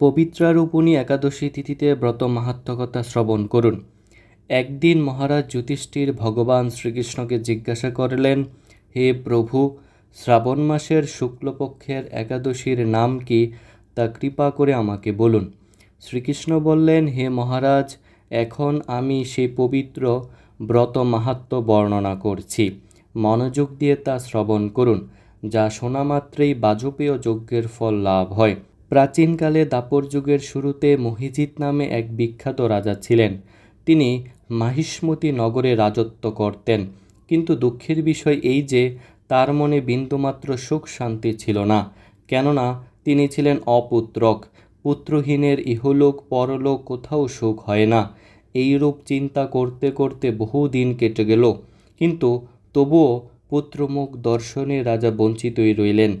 পবিত্রারূপণী একাদশী তিথিতে ব্রত মাহাত্মকতা শ্রবণ করুন। একদিন মহারাজ যুধিষ্ঠির ভগবান শ্রীকৃষ্ণকে জিজ্ঞাসা করলেন, হে প্রভু, শ্রাবণ মাসের শুক্লপক্ষের একাদশীর নাম কি? তা কৃপা করে আমাকে বলুন। শ্রীকৃষ্ণ বললেন, হে মহারাজ, এখন আমি সেই পবিত্র ব্রত মাহাত্ম বর্ণনা করছি। মনোযোগ দিয়ে তা শ্রবণ করুন, যা শোনা মাত্রেই বাজপেয় যজ্ঞের ফল লাভ হয়। প্রাচীনকালে দাপর যুগের শুরুতে মহিজিৎ নামে এক বিখ্যাত রাজা ছিলেন। তিনি মাহিষ্মতি নগরে রাজত্ব করতেন। কিন্তু দুঃখের বিষয় এই যে, তার মনে বিন্দুমাত্র সুখ শান্তি ছিল না। কেননা, তিনি ছিলেন অপুত্রক। পুত্রহীনের ইহলোক পরলোক কোথাও সুখ হয় না। এইরূপ চিন্তা করতে করতে বহু দিন কেটে গেল। কিন্তু তবুও পুত্রমুখ দর্শনে রাজা বঞ্চিতই রইলেন।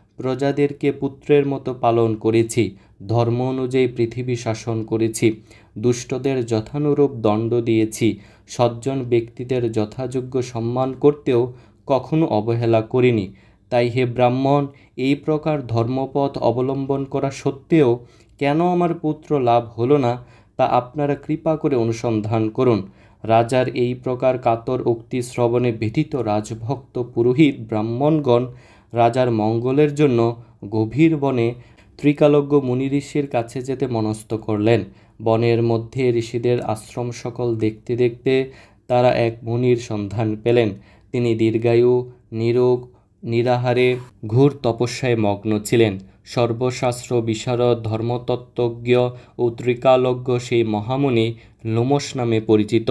প্রজাদেরকে পুত্রের মতো পালন করেছি, ধর্ম অনুযায়ী পৃথিবী শাসন করেছি, দুষ্টদের যথানুরূপ দণ্ড দিয়েছি, সজ্জন ব্যক্তিদের যথাযোগ্য সম্মান করতেও কখনো অবহেলা করিনি। তাই হে ব্রাহ্মণ, এই প্রকার ধর্মপথ অবলম্বন করা সত্ত্বেও কেন আমার পুত্র লাভ হলো না, তা আপনারা কৃপা করে অনুসন্ধান করুন। রাজার এই প্রকার কাতর উক্তি শ্রবণে ব্যথিত রাজভক্ত পুরোহিত ব্রাহ্মণগণ রাজার মঙ্গলের জন্য গভীর বনে ত্রিকালজ্ঞ মুনি ঋষির কাছে যেতে মনস্থ করলেন। বনের মধ্যে ঋষিদের আশ্রম সকল দেখতে দেখতে তারা এক মুনির সন্ধান পেলেন। তিনি দীর্ঘায়ু, নিরোগ, নিরাহারে, ঘোর তপস্যায় মগ্ন ছিলেন। সর্বশাস্ত্র, বিশারদ, ধর্মতত্ত্বজ্ঞ ও ত্রিকালজ্ঞ সেই মহামুনি লোমস নামে পরিচিত।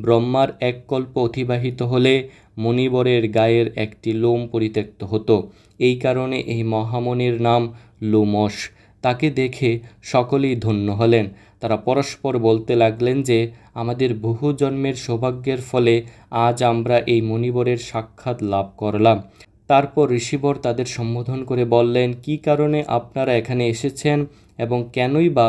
ব্রহ্মার এক কল্প অতিবাহিত হলে মণিবরের গায়ের একটি লোম পরিত্যক্ত হতো। এই কারণে এই মহামনির নাম লোমস তাকে দেখে সকলেই ধন্য হলেন। তারা পরস্পর বলতে লাগলেন যে, আমাদের বহু জন্মের সৌভাগ্যের ফলে আজ আমরা এই মণিবরের সাক্ষাৎ লাভ করলাম। তারপর ঋষিবর তাদের সম্বোধন করে বললেন, কি কারণে আপনারা এখানে এসেছেন এবং কেনই বা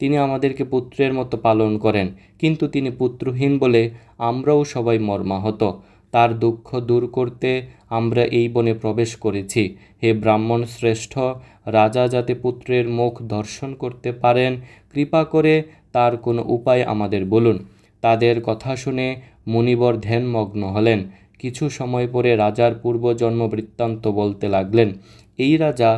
তিনি আমাদেরকে পুত্রের মতো পালন করেন, কিন্তু তিনি পুত্রহীন বলে আমরাও সবাই মর্মাহত। তার দুঃখ দূর করতে আমরা এই বনে প্রবেশ করেছি। হে ব্রাহ্মণ শ্রেষ্ঠ, রাজা যাতে পুত্রের মুখ দর্শন করতে পারেন, কৃপা করে তার কোনো উপায় আমাদের বলুন। তাদের কথা শুনে মুনিবর ধ্যানমগ্ন হলেন। কিছু সময় পরে রাজার পূর্বজন্ম বৃত্তান্ত বলতে লাগলেন, এই রাজা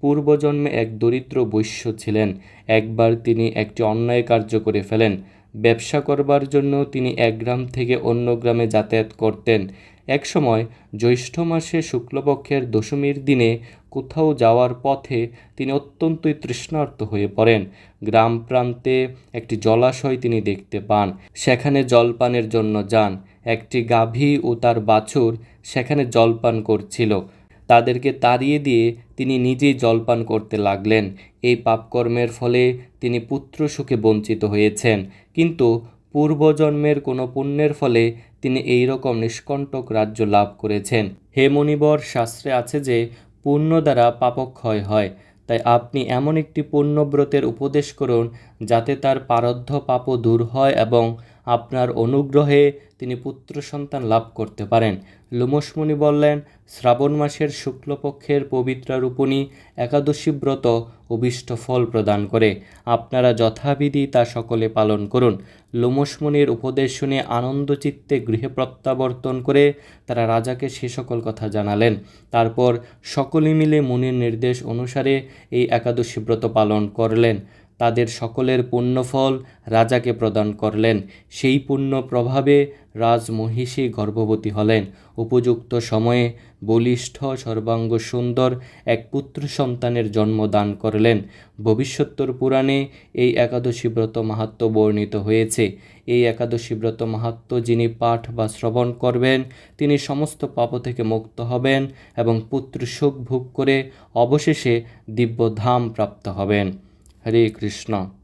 পূর্বজন্মে এক দরিদ্র বৈশ্য ছিলেন। একবার তিনি একটি অন্যায় কার্য করে ফেলেন। ব্যবসা করবার জন্য তিনি এক গ্রাম থেকে অন্য গ্রামে যাতায়াত করতেন। একসময় জ্যৈষ্ঠ মাসে শুক্লপক্ষের দশমীর দিনে কোথাও যাওয়ার পথে তিনি অত্যন্তই তৃষ্ণার্ত হয়ে পড়েন। গ্রাম প্রান্তে একটি জলাশয় তিনি দেখতে পান। সেখানে জলপানের জন্য যান। একটি গাভী ও তার বাছুর সেখানে জলপান করছিল। তাদেরকে তাড়িয়ে দিয়ে তিনি নিজেই জলপান করতে লাগলেন। এই পাপকর্মের ফলে তিনি পুত্র সুখে বঞ্চিত হয়েছেন। কিন্তু পূর্বজন্মের কোনো পুণ্যের ফলে তিনি এই রকম নিষ্কণ্টক রাজ্য লাভ করেছেন। হে মণিবর, শাস্ত্রে আছে যে, পুণ্য দ্বারা পাপক্ষয় হয়। তাই আপনি এমন একটি পুণ্যব্রতের উপদেশ করুন, যাতে তার পারদ্ধ পাপও দূর হয় এবং আপনার অনুগ্রহে তিনি পুত্র সন্তান লাভ করতে পারেন। লোমসমণি বললেন, শ্রাবণ মাসের শুক্লপক্ষের পবিত্র রূপণী একাদশী ব্রত অভিষ্ট ফল প্রদান করে। আপনারা যথাবিধি তা সকলে পালন করুন। লোমসমণির উপদেশ শুনে আনন্দচিত্তে গৃহে প্রত্যাবর্তন করে তারা রাজাকে সে সকল কথা জানালেন। তারপর সকলে মিলে মুনির নির্দেশ অনুসারে এই একাদশী ব্রত পালন করলেন। তাদের সকলের পুণ্যফল রাজাকে প্রদান করলেন। সেই পুণ্য প্রভাবে রাজমহিষী গর্ভবতী হলেন। উপযুক্ত সময়ে বলিষ্ঠ, সর্বাঙ্গ, সুন্দর এক পুত্র সন্তানের জন্ম দান করলেন। ভবিষ্যত্তর পুরাণে এই একাদশী ব্রত মাহাত্ম বর্ণিত হয়েছে। এই একাদশী ব্রত মাহাত্ম যিনি পাঠ বা শ্রবণ করবেন, তিনি সমস্ত পাপ থেকে মুক্ত হবেন এবং পুত্র সুখ ভোগ করে অবশেষে দিব্যধাম প্রাপ্ত হবেন। হরে কৃষ্ণ।